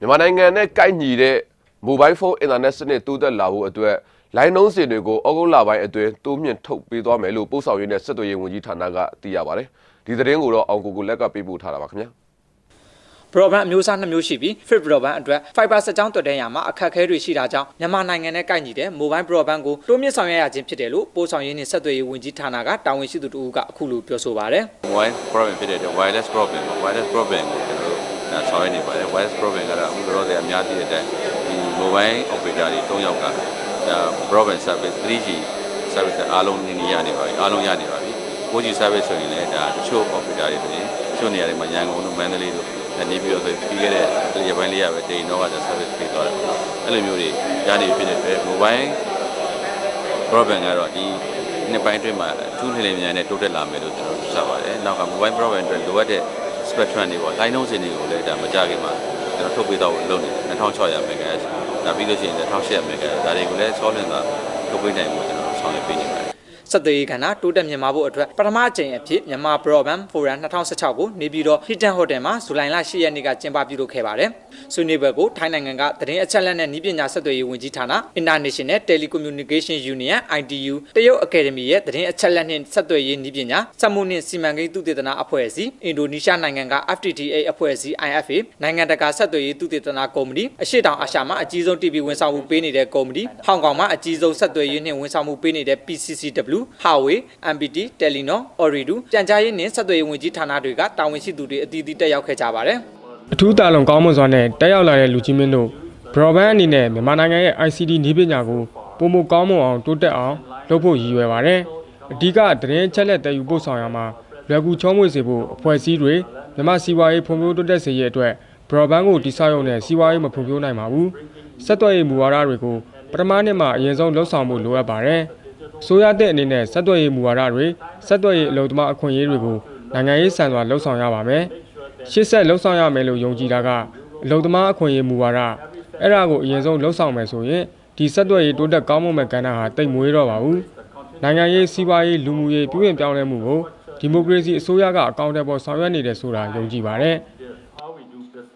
မြန်မာနိုင်ငံနဲ့ကိုက်ညီတဲ့ mobile phone internet စနစ်တိုးတက်လာဖို့အတွက်လိုင်းနှုန်းစင်တွေကိုဩဂုတ်လပိုင်းအတွင်းတိုးမြင့်ထုတ်ပေးသွားမယ်လို့ပို့ဆောင်ရေးနဲ့ဆက်သွယ်ရေးဝန်ကြီးဌာနကသိရပါတယ်ဒီသတင်းကိုတော့အောင်ကိုကိုလက်ကပေးပို့ထားတာပါခင်ဗျာ broadband အမျိုးအစားနှစ်မျိုးရှိပြီး fixed broadband အတွက် fiber စက်ကြောင်းတွက်တဲ့ရမှာအခက်အခဲတွေရှိတာကြောင့်မြန်မာနိုင်ငံနဲ့ကိုက်ညီတဲ့ mobile broadband ကိုတိုးမြင့်ဆောင်ရွက်ရခြင်းဖြစ်တယ်လို့ပို့ဆောင်ရေးနှင့်ဆက်သွယ်ရေးဝန်ကြီးဌာနကတာဝန်ရှိသူတို့ကအခုလိုပြောဆိုပါတယ် mobile problem ဖြစ်တဲ့အတွက် wireless problem ပေါ့ wireless problem ကိုကျွန်တော်တို့ဒါ ဆောင်ရွက်နေပါတယ် wireless problem ကတော့အခုလောလောဆယ်အများကြီးတဲ့အတိုင်းဒီ mobile operator တွေ၃ယောက်ကဒါ broadband service 3G service အားလုံးနေနေရနေပါပြီအားလုံးရနေပါပြီ 4G service ဆိုရင်လည်းဒါတချို့ operator တွေဆိုရင်တချို့နေရာတွေမှာရန်ကုန်တို့မန္တလေးတို့နေပြီးတော့ဆိုပြီးခဲ့တဲ့ရက်ပိုင်းလေးရပဲတိန်တော့က service ပေးသွားတယ်အဲ့လိုမျိုးတွေရနေဖြစ်တဲ့အတွက် mobile broadband ကတော့ဒီနှစ်ပိုင်းအတွင်းမှာအထူးနေနေများနဲ့တိုးတက်လာမယ်လို့ကျွန်တော်ယူဆပါတယ်။နောက်က mobile broadband အတွက်လိုအပ်တဲ့ spectrum တွေပေါ့ line နှုန်းစင်တွေကိုလည်းဒါမကြခင်မှာကျွန်တော်ထုတ်ပေးတော့လုပ်နေတယ်2600 MHz ဒါပြီးလို့ရှိရင်1800 MHz ဒါတွေကိုလည်းဆောလင်းတာထုတ်ပေးနိုင်မှုကျွန်တော်ဆောင်ရွက်ပေးနေပါတယ် ဆက်သွယ်ရေးကဏ္ဍတိုးတက်မြင့်မားဖို့အတွက်ပထမအကြိမ်အဖြစ်မြန်မာ broadband forum 2016ကိုနေပြည်တော် Hilton Hotel မှာဇူလိုင်လ10ရက်နေ့ကကျင်းပပြုလုပ်ခဲ့ပါတယ်။ဆွေးနွေးပွဲကိုထိုင်းနိုင်ငံကသတင်းအချက်အလက်နဲ့နည်းပညာဆက်သွယ်ရေးဝန်ကြီးဌာန International Telecommunication Union ITU တရုတ်အကယ်ဒမီရဲ့သတင်းအချက်အလက်နှင့်ဆက်သွယ်ရေးနည်းပညာစက်မှုနှင့်စီမံကိန်းသုတေသနအဖွဲ့အစည်းအင်ဒိုနီးရှားနိုင်ငံက FTTA အဖွဲ့အစည်း IFA နိုင်ငံတကာဆက်သွယ်ရေးသုတေသနကုမ္ပဏီအရှေ့တောင်အာရှမှာအကြီးဆုံး TV ဝန်ဆောင်မှုပေးနေတဲ့ကုမ္ပဏီဟောင်ကောင်မှာအကြီးဆုံးဆက်သွယ်ရေးနှင့်ဝန်ဆောင်မှုပေးနေတဲ့ PCCW Huawei MPT Telenor Ooredoo ပြန်ကြားရေးနှင့်ဆက်သွယ်ရေးဝန်ကြီးဌာနတွေကတာဝန်ရှိသူတွေအသီးသီးတက်ရောက်ခဲ့ကြပါတယ်အထူးတာလွန်ကောင်းမွန်စွာနဲ့တက်ရောက်လာတဲ့လူကြီးမင်းတို့ broadband အနေနဲ့မြန်မာနိုင်ငံရဲ့ ICT နည်းပညာကိုပုံမကောင်းမွန်အောင်တိုးတက်အောင်လုပ်ဖို့ရည်ရွယ်ပါတယ်။အဓိကသတင်းအချက်လက်တည်ယူပို့ဆောင်ရမှာလွယ်ကူချောမွေ့စေဖို့အဖွဲ့အစည်းတွေမြန်မာစီးပွားရေးဖွံ့ဖြိုးတိုးတက်စေရေးအတွက် broadband ကိုတိစောက်ရုံနဲ့စီးပွားရေးမဖွံ့ဖြိုးနိုင်ပါဘူး။ဆက်သွယ်ရေးမူဝါဒတွေကိုပထမနှစ်မှာအရင်ဆုံးလှုပ်ဆောင်ဖို့လိုအပ်ပါတယ်။ ဆိုရတဲ့အနေနဲ့ဆက်သွယ်ရေးမူဝါဒတွေဆက်သွယ်ရေးအလုပ်သမားအခွင့်အရေးတွေကိုနိုင်ငံရေးဆန်စွာလှုပ်ဆောင်ရပါမယ်။ရှေ့ဆက်လှုပ်ဆောင်ရမယ်လို့ယုံကြည်တာကအလုံသမားအခွင့်အရေးမူဝါဒအဲ့ဒါကိုအရင်ဆုံးလှုပ်ဆောင်မယ်ဆိုရင်ဒီဆက်သွယ်ရေးတိုးတက်ကောင်းမွန်မဲ့ကဏ္ဍဟာတိတ်မွေးတော့ပါဘူးနိုင်ငံရေးစီးပွားရေးလူမှုရေးပြုပြင်ပြောင်းလဲမှုကိုဒီမိုကရေစီအစိုးရကအကောင့်အပေါ်ဆောင်ရွက်နေတယ်ဆိုတာယုံကြည်ပါတယ်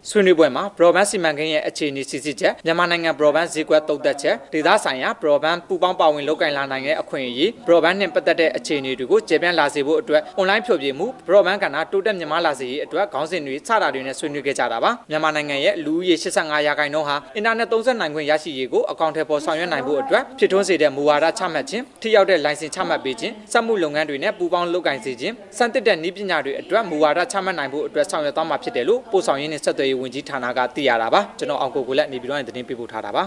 ဆွေးနွေးပွဲမှာ broadband စီမံကိန်းရဲ့အခြေအနေစစ်စစ်ချက်မြန်မာနိုင်ငံ broadband ဈေးကွက်တုံ့တက်ချက်ဒေသဆိုင်ရာ broadband ပူပေါင်းပါဝင်လုပ်ကိုင်လာနိုင်တဲ့အခွင့်အရေး broadband နဲ့ပတ်သက်တဲ့အခြေအနေတွေကိုကျေပြန့်လာစေဖို့အတွက် online ဖြိုပြမှု broadband ကဏ္ဍတိုးတက်မြင့်မားလာစေရေးအတွက်ခေါင်းစဉ်တွေစတာတွေနဲ့ဆွေးနွေးခဲ့ကြတာပါမြန်မာနိုင်ငံရဲ့လူဦးရေ85ရာခိုင်နှုန်းဟာအင်တာနက်သုံးစွဲနိုင်ခွင့်ရရှိရေးကိုအကောင့်ထဲပေါ်ဆောင်ရွက်နိုင်ဖို့အတွက်ဖြစ်ထွန်းစေတဲ့မူဝါဒချမှတ်ခြင်းထိရောက်တဲ့ license ချမှတ်ပေးခြင်းစက်မှုလုပ်ငန်းတွေနဲ့ပူးပေါင်းလုပ်ကိုင်စေခြင်းစံတစ်တဲ့နည်းပညာတွေအတွက်မူဝါဒချမှတ်နိုင်ဖို့အတွက်ဆောင်ရွက်သွားမှာဖြစ်တယ်လို့ပို့ဆောင်ရေးနှင့်ဆက်သွယ်ရေးဝန်ကြီးဌာနကသိရတာပါကျွန်တော်အောင်ကိုကိုလက်နေပြည်တော်ရဲ့သတင်းပေးပို့ထားတာပါ